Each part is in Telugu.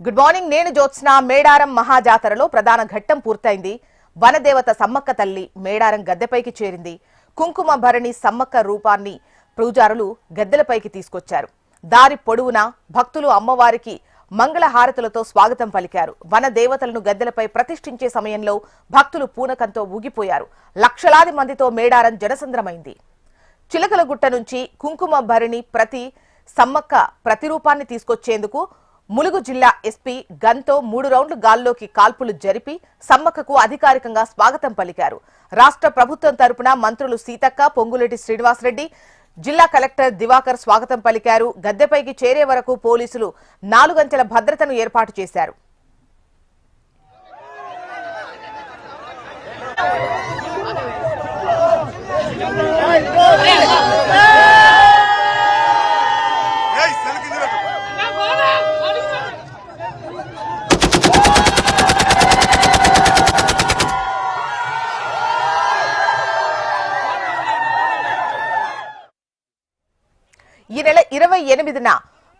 గుడ్ మార్నింగ్ నేను జ్యోత్స్న. మేడారం మహాజాతరలో ప్రధాన ఘట్టం పూర్తయింది. వనదేవత సమ్మక్క తల్లి మేడారం గద్దెపైకి చేరింది. కుంకుమ భరణి సమ్మక్క రూపాన్ని పూజారులు గద్దెలపైకి తీసుకొచ్చారు. దారి పొడవునా భక్తులు అమ్మవారికి మంగళ హారతులతో స్వాగతం పలికారు. వన దేవతలను గద్దెలపై ప్రతిష్ఠించే సమయంలో భక్తులు పూనకంతో ఊగిపోయారు. లక్షలాది మందితో మేడారం జనసంద్రమైంది. చిలకలగుట్ట నుంచి కుంకుమ భరణి ప్రతి సమ్మక్క ప్రతిరూపాన్ని తీసుకొచ్చేందుకు ములుగు జిల్లా ఎస్పీ గన్తో మూడు రౌండ్లు గాల్లోకి కాల్పులు జరిపి సమ్మక్కకు అధికారికంగా స్వాగతం పలికారు. రాష్ట్ర ప్రభుత్వం తరపున మంత్రులు సీతక్క పొంగులేటి శ్రీనివాసరెడ్డి జిల్లా కలెక్టర్ దివాకర్ స్వాగతం పలికారు. గద్దెపైకి చేరే వరకు పోలీసులు నాలుగంచెల భద్రతను ఏర్పాటు చేశారు. ఈ నెల ఇరవై ఎనిమిదిన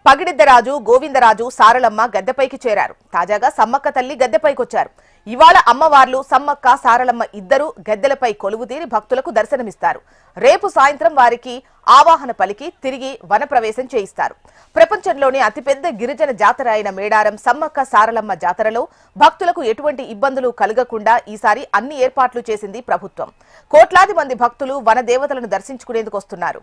పగిడిద్దరాజు గోవిందరాజు సారలమ్మ గద్దెపైకి చేరారు. తాజాగా సమ్మక్క తల్లి గద్దెపైకొచ్చారు. ఇవాళ అమ్మవార్లు సమ్మక్క సారలమ్మ ఇద్దరు గద్దెలపై కొలువు తీరి భక్తులకు దర్శనమిస్తారు. రేపు సాయంత్రం వారికి ఆవాహన పలికి తిరిగి వనప్రవేశం చేయిస్తారు. ప్రపంచంలోనే అతిపెద్ద గిరిజన జాతర అయిన మేడారం సమ్మక్క సారలమ్మ జాతరలో భక్తులకు ఎటువంటి ఇబ్బందులు కలగకుండా ఈసారి అన్ని ఏర్పాట్లు చేసింది ప్రభుత్వం. కోట్లాది మంది భక్తులు వన దేవతలను దర్శించుకునేందుకు వస్తున్నారు.